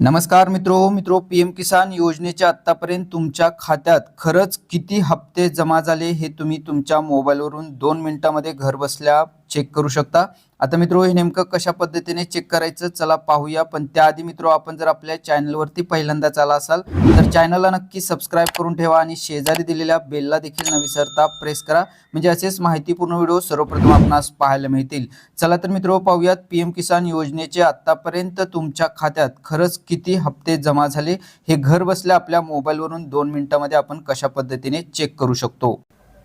नमस्कार मित्रो मित्रो पी एम किसान योजनेच्या आत्तापर्यंत तुमच्या खात्यात खरंच किती हप्ते जमा झाले हे तुम्ही तुमच्या मोबाईलवरून दोन मिनिटामध्ये घरबसल्या चेक करू शकता. आता मित्रो हे नेमकं कशा पद्धतीने चेक करायचं? चला पाहूया. पण त्याआधी मित्रो आपण जर आपल्या चॅनलवरती पहिल्यांदाच आला असाल तर चॅनलला नक्की सबस्क्राईब करून ठेवा आणि शेजारी दिलेल्या बेलला देखील न विसरता प्रेस करा. म्हणजे असेच माहितीपूर्ण व्हिडिओ सर्वप्रथम आपणास पाहायला मिळतील. चला तर मित्रो पाहूयात. पी एम किसान योजनेचे आतापर्यंत तुमच्या खात्यात खरंच किती हप्ते जमा झाले? हे घर बसल्या आपल्या मोबाईलवरून दोन मिनिटामध्ये आपण कशा पद्धतीने चेक करू शकतो?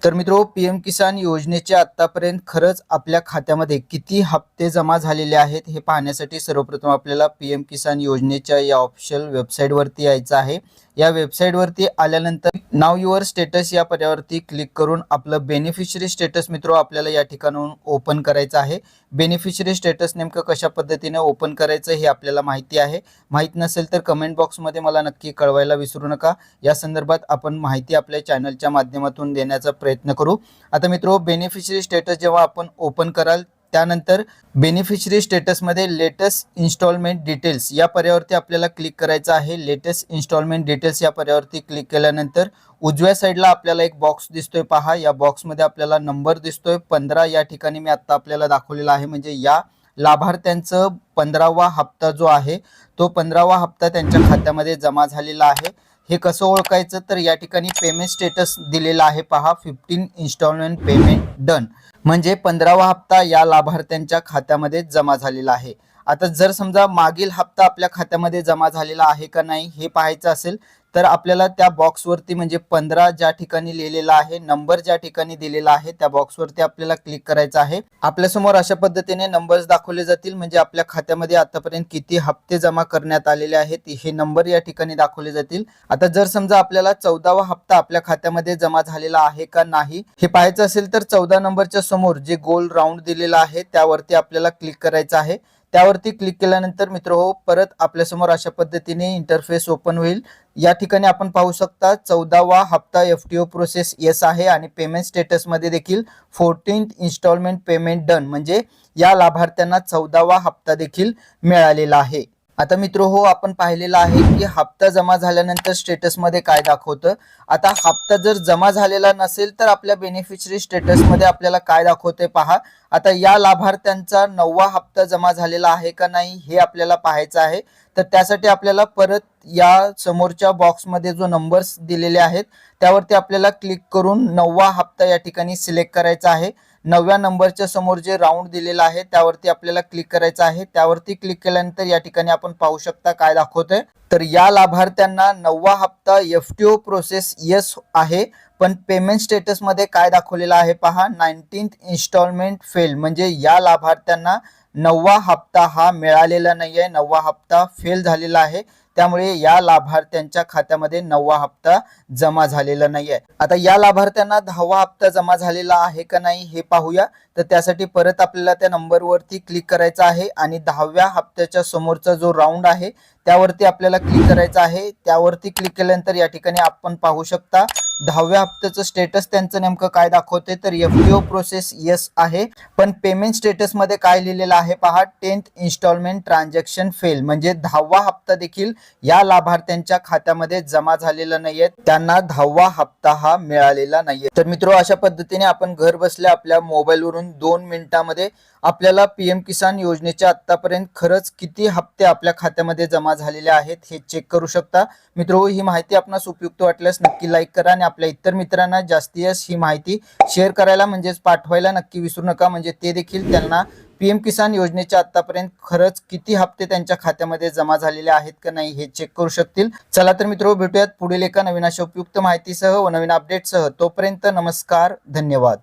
तर मित्रो पी एम किसान योजनेचे आतापर्यंत खरंच आपल्या खात्यामध्ये किती हप्ते जमा झालेले आहेत हे पाहण्यासाठी सर्वप्रथम आपल्याला पी एम किसान योजनेच्या या ऑफिशियल वेबसाईटवरती यायचं आहे. या वेबसाईटवरती आल्यानंतर नाव युअर स्टेटस या पर्यावरती क्लिक करून आपलं बेनिफिशरी स्टेटस मित्र आपल्याला या ठिकाणाहून ओपन करायचं आहे. बेनिफिशरी स्टेटस नेमकं कशा पद्धतीने ओपन करायचं हे आपल्याला माहिती आहे. माहीत नसेल तर कमेंट बॉक्समध्ये मला नक्की कळवायला विसरू नका. या संदर्भात आपण माहिती आपल्या चॅनलच्या माध्यमातून देण्याचा प्रयत्न करू. आता मित्रो बेनिफिशरी स्टेटस जेव्हा आपण ओपन कराल त्यानंतर बेनिफिशरी स्टेटसमध्ये लेटेस्ट इन्स्टॉलमेंट डिटेल्स या पर्यावरती आपल्याला क्लिक करायचं आहे. लेटेस्ट इन्स्टॉलमेंट डिटेल्स या पर्यावरती क्लिक केल्यानंतर उजव्या साईडला आपल्याला एक बॉक्स दिसतोय. पहा या बॉक्समध्ये आपल्याला नंबर दिसतोय. पंधरा या ठिकाणी मी आत्ता आपल्याला दाखवलेला आहे. म्हणजे या लाभार्थ्यांचं पंधरावा हप्ता जो आहे तो पंधरावा हप्ता त्यांच्या खात्यामध्ये जमा झालेला आहे. हे कसं ओळखायचं? तर या ठिकाणी पेमेंट स्टेटस दिलेला आहे पहा. फिफ्टीन इन्स्टॉलमेंट पेमेंट डन म्हणजे पंधरावा हप्ता या लाभार्थ्यांच्या खात्यामध्ये जमा झालेला आहे. आता जर समजा मागील हप्ता आपल्या खात्यामध्ये जमा झालेला आहे का नाही हे पाहायचं असेल तर आपल्याला त्या बॉक्सवरती म्हणजे पंधरा ज्या ठिकाणी लिहिलेला आहे नंबर ज्या ठिकाणी दिलेला आहे त्या बॉक्सवरती आपल्याला क्लिक करायचं आहे. आपल्यासमोर अशा पद्धतीने नंबर्स दाखवले जातील म्हणजे आपल्या खात्यामध्ये आतापर्यंत किती हप्ते जमा करण्यात आलेले आहेत हे नंबर या ठिकाणी दाखवले जातील. आता जर समजा आपल्याला चौदावा हप्ता आपल्या खात्यामध्ये जमा झालेला आहे का नाही हे पाहायचं असेल तर चौदा नंबरच्या समोर जे गोल राऊंड दिलेला आहे त्यावरती आपल्याला क्लिक करायचं आहे. त्यावरती क्लिक केल्यानंतर मित्र हो परत आपल्यासमोर अशा पद्धतीने इंटरफेस ओपन होईल. या ठिकाणी आपण पाहू शकता चौदावा हप्ता F T O process yes आहे आणि पेमेंट स्टेटसमध्ये देखील फोर्टीन इन्स्टॉलमेंट पेमेंट डन म्हणजे या लाभार्थ्यांना चौदावा हप्ता देखील मिळालेला आहे. आता मित्र हो आपण पाहिलेलं आहे की हप्ता जमा झाल्यानंतर स्टेटसमध्ये काय दाखवतं? आता हप्ता जर जमा झालेला नसेल तर आपल्या बेनिफिशरी स्टेटसमध्ये आपल्याला काय दाखवते पहा. आता या लाभार्थ्यांचा नववा हप्ता जमा झालेला आहे का नाही हे आपल्याला पाहायचं आहे. तर त्यासाठी आपल्याला परत या समोरच्या बॉक्समध्ये जो नंबर्स दिलेले आहेत त्यावरती आपल्याला क्लिक करून नववा हप्ता या ठिकाणी सिलेक्ट करायचा आहे. नवव्या नंबरच्या समोर जे राऊंड दिलेला आहे त्यावरती आपल्याला क्लिक करायचं आहे. त्यावरती क्लिक केल्यानंतर या ठिकाणी आपण पाहू शकता काय दाखवतंय. तर या लाभार्थ्यांना नववा हप्ता F T O process yes आहे. पण पेमेंट स्टेटसमध्ये काय दाखवलेलं आहे पहा. नाईन्टीन्थ इन्स्टॉलमेंट फेल म्हणजे या लाभार्थ्यांना नववा हप्ता हा मिळालेला नाही आहे नववा हप्ता फेल झालेला आहे. त्यामुळे या लाभार्थ्यांच्या खात्यामध्ये नववा हप्ता जमा झालेला नाही आता या लाभार्थ्यांना दहावा हप्ता जमा झालेला आहे का नाही हे पाहूया. तर त्यासाठी परत आपल्याला त्या नंबरवरती क्लिक करायचं आहे आणि दहाव्या हप्त्याच्या समोरचा जो राऊंड आहे त्यावरती आपल्याला क्लिक करायचं आहे. त्यावरती क्लिक केल्यानंतर या ठिकाणी आपण पाहू शकता दहाव्या हप्त्याचं स्टेटस त्यांचं नेमकं काय दाखवते तर F D O process yes आहे. पण पेमेंट स्टेटसमध्ये काय लिहिलेलं आहे पहा? टेन्थ इन्स्टॉलमेंट ट्रान्झॅक्शन फेल म्हणजे दहावा हप्ता देखील या लाभार्थ्यांच्या खात्यामध्ये जमा झालेला नाहीये. त्यांना दहावा हप्ता हा मिळालेला नाहीये. तर मित्रो अशा पद्धतीने आपण घर बसल्या आपल्या मोबाईलवरून दोन मिनिटामध्ये आपल्याला पीएम किसान योजनेच्या आतापर्यंत खरंच किती हप्ते आपल्या खात्यामध्ये जमा झालेले आहेत हे चेक करू शकता. मित्रो ही माहिती आपणास उपयुक्त वाटल्यास नक्की लाईक करा आणि आपल्या इतर मित्रांना जास्तीत ही माहिती शेअर करायला म्हणजेच पाठवायला नक्की विसरू नका. म्हणजे ते देखील त्यांना पीएम किसान योजनेच्या आतापर्यंत खरंच किती हप्ते त्यांच्या खात्यामध्ये जमा झालेले आहेत का नाही हे चेक करू शकतील. चला तर मित्रो भेटूयात पुढील एका नवीन अशा उपयुक्त माहितीसह व नवीन अपडेटसह तोपर्यंत नमस्कार धन्यवाद.